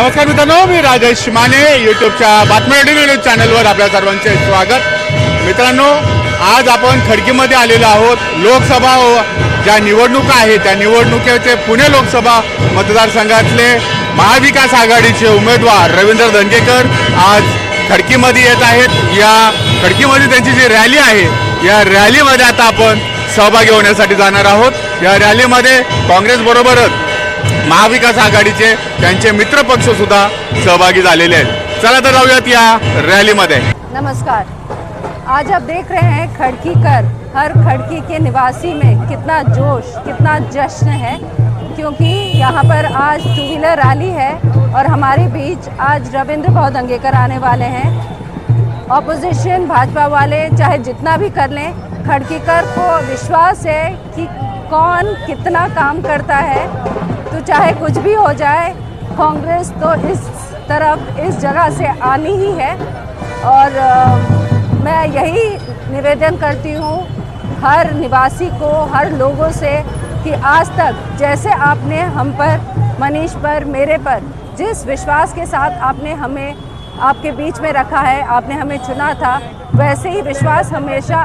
नमस्कार मित्रांनो मी राजेश माने युट्यूबच्या बातम्या न्यूज चॅनलवर आपल्या सर्वांचे स्वागत. मित्रांनो आज आपण खडकीमध्ये आलेलो आहोत. लोकसभा हो, ज्या निवडणुका आहेत त्या निवडणुकीचे पुणे लोकसभा मतदारसंघातले महाविकास आघाडीचे उमेदवार रवींद्र धनगेकर आज खडकीमध्ये येत आहेत. या खडकीमध्ये त्यांची जी रॅली आहे या रॅलीमध्ये आता आपण सहभागी होण्यासाठी जाणार आहोत. या रॅलीमध्ये काँग्रेसबरोबरच महाविकास आघाडीचे त्यांचे मित्र पक्ष सुद्धा सहभागी झालेले आहेत. चला तर जाऊयात या रॅलीमध्ये. नमस्कार. आज आप देख रहे हैं खड़की कर हर खड़की के निवासी में कितना जोश कितना जश्न है क्योंकि यहाँ पर आज टू व्हीलर रैली है और हमारे बीच आज रविंद्र भाव आने वाले हैं। ऑपोजिशन भाजपा वाले चाहे जितना भी कर लें खड़कीकर को विश्वास है कि कौन कितना काम करता है। चाहे कुछ भी हो जाए कांग्रेस तो इस तरफ़ इस जगह से आनी ही है। और अ, मैं यही निवेदन करती हूँ हर निवासी को हर लोगों से कि आज तक जैसे आपने हम पर मनीष पर मेरे पर जिस विश्वास के साथ आपने हमें आपके बीच में रखा है आपने हमें चुना था वैसे ही विश्वास हमेशा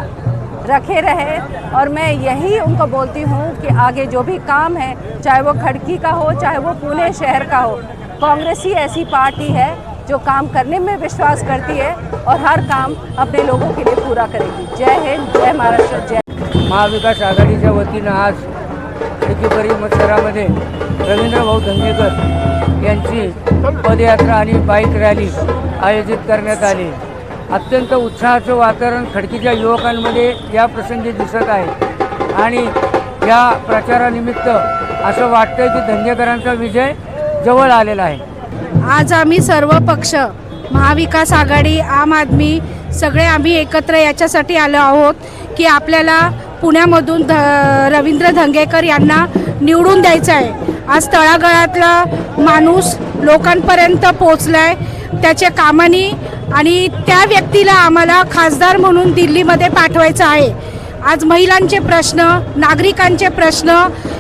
रखे रहे। और मैं यही उनको बोलती हूँ कि आगे जो भी काम है, चाहे वो खड़की का हो, चाहे वो पुणे शहर का हो, कांग्रेस ही ऐसी पार्टी है जो काम करने में विश्वास करती है और हर काम अपने लोगों के लिए पूरा करेगी। जय हिंद, जय महाराष्ट्र, जय महाविकास आघाडीच्या वतीनं आज खडकीपरी मतदारामध्ये रवींद्र भाऊ धंगेकर पदयात्रा बाईक रॅली आयोजित आली. अत्यंत उत्साहाचं वातावरण खडकीच्या युवकांमध्ये या प्रसंगी दिसत आहे. आणि या प्रचारानिमित्त असं वाटतंय की धंगेकरांचा विजय जवळ आलेला आहे. आज आम्ही सर्व पक्ष महाविकास आघाडी आम आदमी सगळे आम्ही एकत्र याच्यासाठी आलो आहोत की आपल्याला पुण्यामधून ध रवींद्र धंगेकर यांना निवडून द्यायचं आहे. आज तळागाळातला माणूस लोकांपर्यंत पोचला आहे त्याच्या कामानी आणि त्या व्यक्तीला आम्हाला खासदार म्हणून दिल्लीमध्ये पाठवायचं आहे. आज महिलांचे प्रश्न नागरिकांचे प्रश्न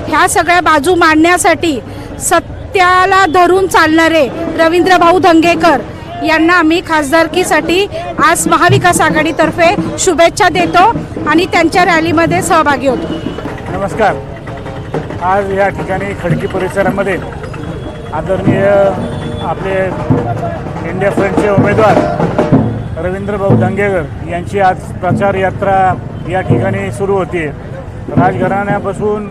ह्या सगळ्या बाजू मांडण्यासाठी सत्याला धरून चालणारे रवींद्रभाऊ धंगेकर यांना आम्ही खासदारकीसाठी आज महाविकास आघाडीतर्फे शुभेच्छा देतो आणि त्यांच्या रॅलीमध्ये सहभागी होतो. नमस्कार. आज या ठिकाणी खडकी परिसरामध्ये आदरणीय आपले इंडिया फ्रंटचे उमेदवार रवींद्रभाऊ दंगेकर यांची आज प्रचार यात्रा या ठिकाणी सुरू होती. राजघराण्यापासून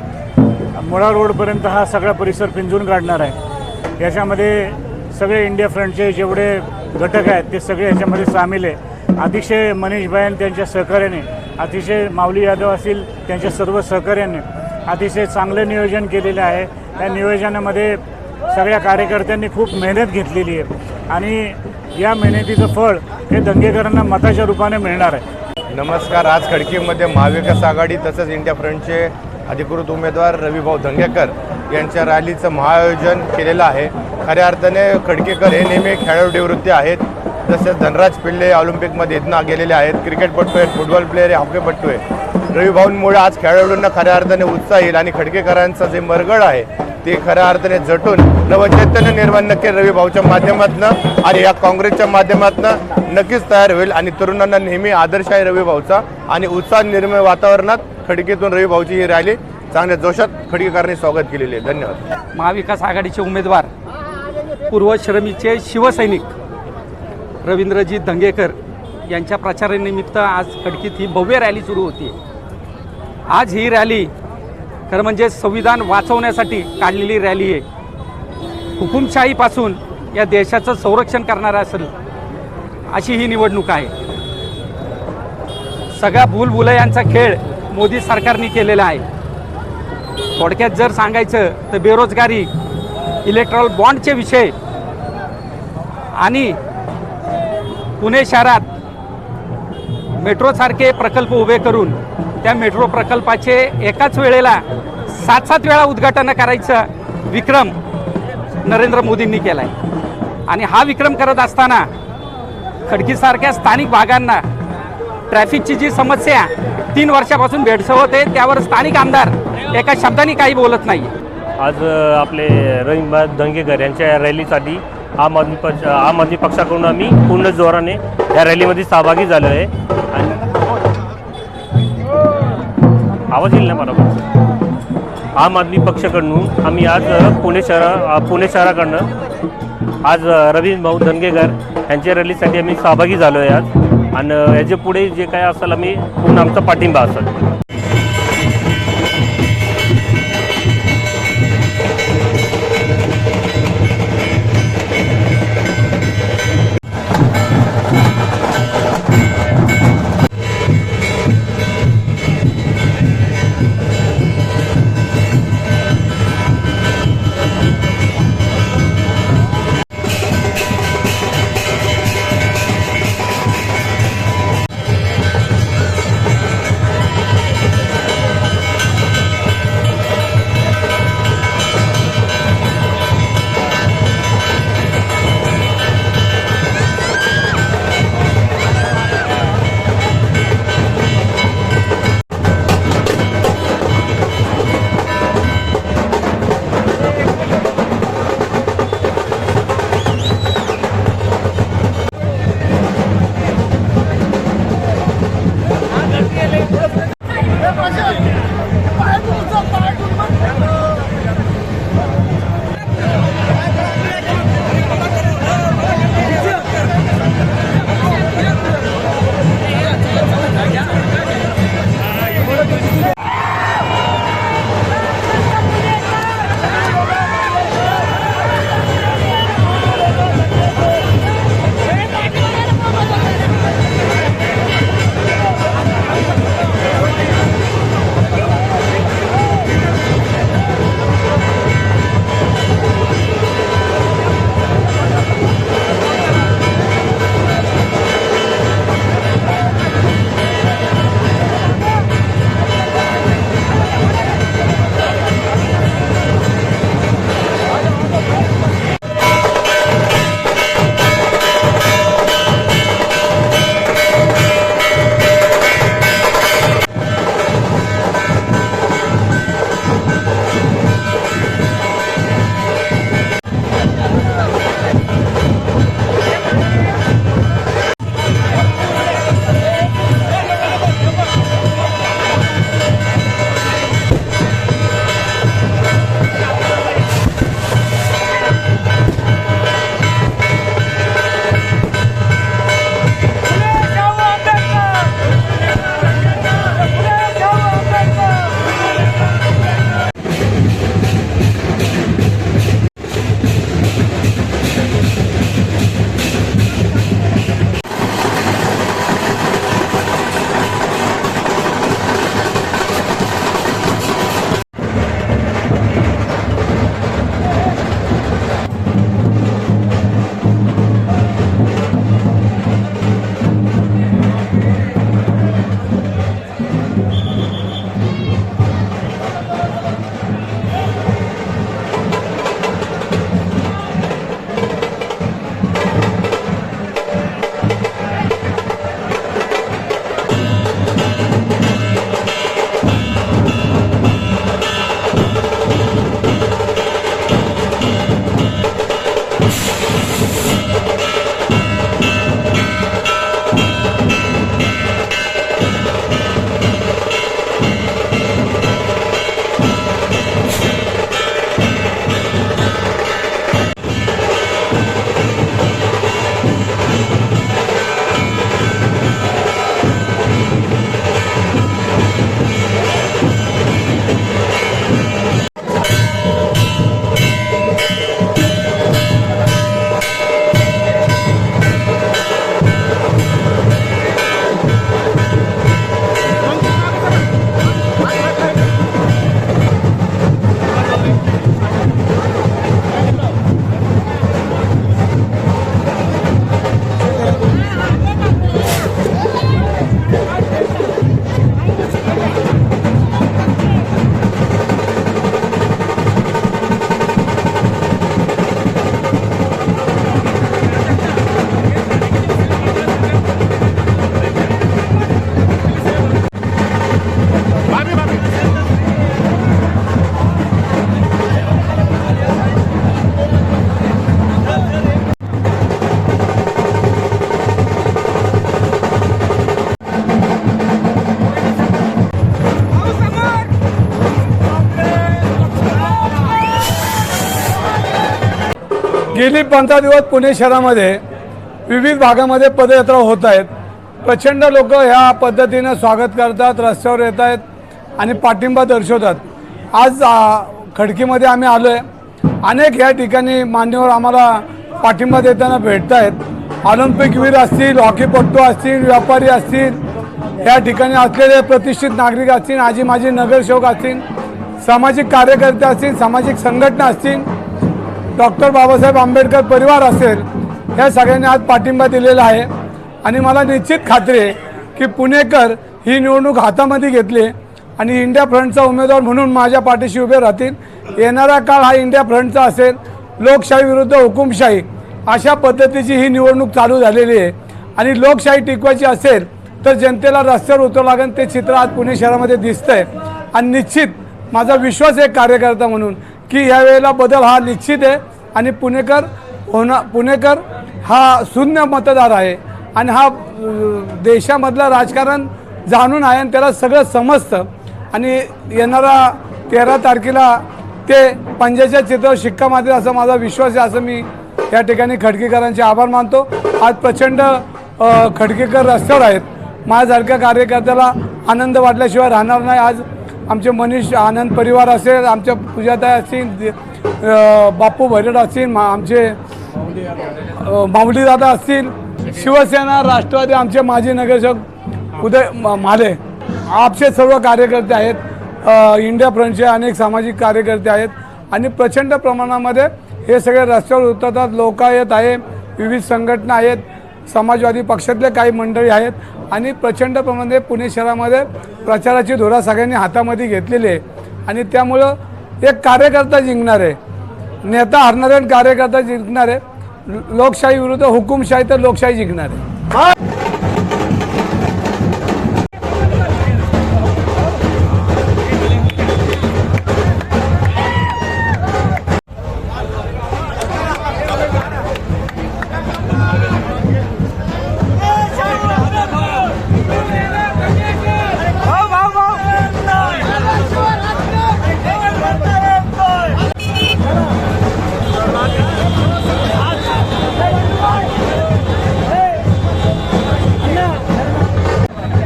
मुळा रोडपर्यंत हा सगळा परिसर पिंजून काढणार आहे. याच्यामध्ये सगळे इंडिया फ्रंटचे जेवढे घटक आहेत ते सगळे याच्यामध्ये सामील आहे. अतिशय मनीषभाई त्यांच्या सहकार्याने अतिशय माऊली यादव असतील त्यांच्या सर्व सहकार्याने अतिशय चांगलं नियोजन केलेलं आहे. त्या नियोजनामध्ये सगळ्या कार्यकर्त्यांनी खूप मेहनत घेतलेली आहे. आणि या मेहनतीचं फळ हे दंगेकरांना मताच्या रूपाने मिळणार आहे. नमस्कार. आज खडकीमध्ये महाविकास आघाडी तसंच इंडिया फ्रंटचे अधिकृत उमेदवार रविभाऊ धंगेकर यांच्या रॅलीचं महाआयोजन केलेलं आहे. खऱ्या अर्थाने खडकेकर हे नेहमी खेळाडू निवृत्ती आहेत. तसेच धनराज पिल्ले ऑलिम्पिकमध्ये इथनं गेलेले आहेत. क्रिकेटपटू आहेत फुटबॉल प्लेअर आहे हॉकीपटू आहे रविभाऊंमुळे आज खेळाडूंना खऱ्या अर्थाने उत्साह येईल आणि खडकेकरांचं जे मरगड आहे ते खऱ्या अर्थाने झटून नवचैतन्य निर्माण नक्की रविभाऊच्या माध्यमातून आणि या काँग्रेसच्या माध्यमातून नक्कीच तयार होईल आणि तरुणांना नेहमी आदर्श आहे रविभाऊचा आणि उत्साह निर्मय वातावरणात खडकीतून रविभाऊची ही रॅली चांगल्या जोशात खडकेकरांनी स्वागत केलेले आहे. धन्यवाद. महाविकास आघाडीचे उमेदवार पूर्वश्रमीचे शिवसैनिक. रवींद्रजी दंगेकर यांच्या प्रचारानिमित्त आज खडकीत ही भव्य रॅली सुरू होती. आज ही रॅली खरं म्हणजे संविधान वाचवण्यासाठी काढलेली रॅली आहे. हुकुमशाहीपासून या देशाचं संरक्षण करणारं असेल अशी ही निवडणूक आहे. सगळ्या भूलभुलयांचा खेळ मोदी सरकारने केलेला आहे. थोडक्यात जर सांगायचं तर बेरोजगारी इलेक्ट्रॉल बॉन्डचे विषय आणि पुणे शहरात मेट्रोसारखे प्रकल्प उभे करून त्या मेट्रो प्रकल्पाचे एकाच वेळेला सात सात वेळा उद्घाटन करायचं विक्रम नरेंद्र मोदींनी केला आहे आणि हा विक्रम करत असताना खडकीसारख्या स्थानिक भागांना ट्रॅफिकची जी समस्या तीन वर्षापासून भेडसवत आहे त्यावर स्थानिक आमदार एका शब्दाने काही बोलत नाही आज आपले रविंद्र दंगेकर यांच्या रॅलीसाठी आम आदमी पक्ष आम आदमी पक्षाकडून आम्ही पूर्ण जोराने या रॅलीमध्ये सहभागी झालो आहे आणि आवाज येईल ना बरोबर आम आदमी पक्षाकडून आम्ही आज पुणे शहरा पुणे शहराकडनं आज रवींद्र भाऊ धनगेकर यांच्या रॅलीसाठी आम्ही सहभागी झालो आहे आज. आणि याच्यापुढे जे काय असेल आम्ही पूर्ण आमचा पाठिंबा असेल. गेली पंधरा दिवस पुणे शहरामध्ये विविध भागामध्ये पदयात्रा होत आहेत. प्रचंड लोक ह्या पद्धतीनं स्वागत करतात रस्त्यावर येत आहेत आणि पाठिंबा दर्शवतात. आज खडकीमध्ये आम्ही आलो आहे अनेक ह्या ठिकाणी मान्यवर आम्हाला पाठिंबा देताना भेटत आहेत ऑलिम्पिकवीर असतील हॉकीपट्टू असतील व्यापारी असतील या ठिकाणी असलेले प्रतिष्ठित नागरिक असतील आजी माजी नगरसेवक असतील सामाजिक कार्यकर्ते असतील सामाजिक संघटना असतील डॉक्टर बाबासाहेब आंबेडकर परिवार असेल या सगळ्यांनी आज पाठिंबा दिलेला आहे. आणि मला निश्चित खात्री आहे की पुणेकर ही निवडणूक हातामध्ये घेतली आणि इंडिया फ्रंटचा उमेदवार म्हणून माझ्या पाठीशी उभे राहतील. येणारा काळ हा इंडिया फ्रंटचा असेल. लोकशाही विरुद्ध हुकुमशाही अशा पद्धतीची ही निवडणूक चालू झालेली आहे. आणि लोकशाही टिकवायची असेल तर जनतेला रस्त्यावर उतरावं लागेल. ते चित्र आज पुणे शहरामध्ये दिसतंय. आणि निश्चित माझा विश्वास एक कार्यकर्ता म्हणून की यावेळेला बदल हा निश्चित आहे आणि पुणेकर होणा पुणेकर हा शून्य मतदार आहे. आणि हा देशामधलं राजकारण जाणून आहे आणि त्याला सगळं समजतं. आणि येणारा तेरा तारखेला ते पंजाच्या चित्रावर शिक्का मारतील असा माझा विश्वास आहे असं मी या ठिकाणी खडकेकरांचे आभार मानतो. आज प्रचंड खडकेकर रस्त्यावर आहेत. माझ्यासारख्या कार्यकर्त्याला आनंद वाटल्याशिवाय राहणार नाही. आज आमचे मनीष आनंद परिवार असेल आमच्या पूजाताई असतील बापू भैरड असतील मा- आमचे माऊलीदादा असतील शिवसेना राष्ट्रवादी आमचे माजी नगरसेवक उदय म- माले आपचे सर्व कार्यकर्ते आहेत. इंडिया फ्रंटचे अनेक सामाजिक कार्यकर्ते आहेत. आणि प्रचंड प्रमाणामध्ये हे सगळे रस्त्यावर उतरतात लोकायत आहे विविध संघटना आहेत समाजवादी पक्षातले काही मंडळी आहेत. आणि प्रचंड प्रमाणामध्ये पुणे शहरामध्ये प्रचाराची धोरा सगळ्यांनी हातामध्ये घेतलेली आहे. आणि त्यामुळं एक कार्यकर्ता जिंकणार आहे नेता हरणारे आणि कार्यकर्ता जिंकणार आहे लोकशाही विरुद्ध हुकुमशाही तर लोकशाही जिंकणार. आहे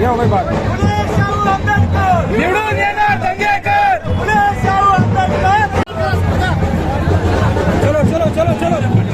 एवढं बाकी निवडून येणार दंगेकर! चलो चलो चलो चलो.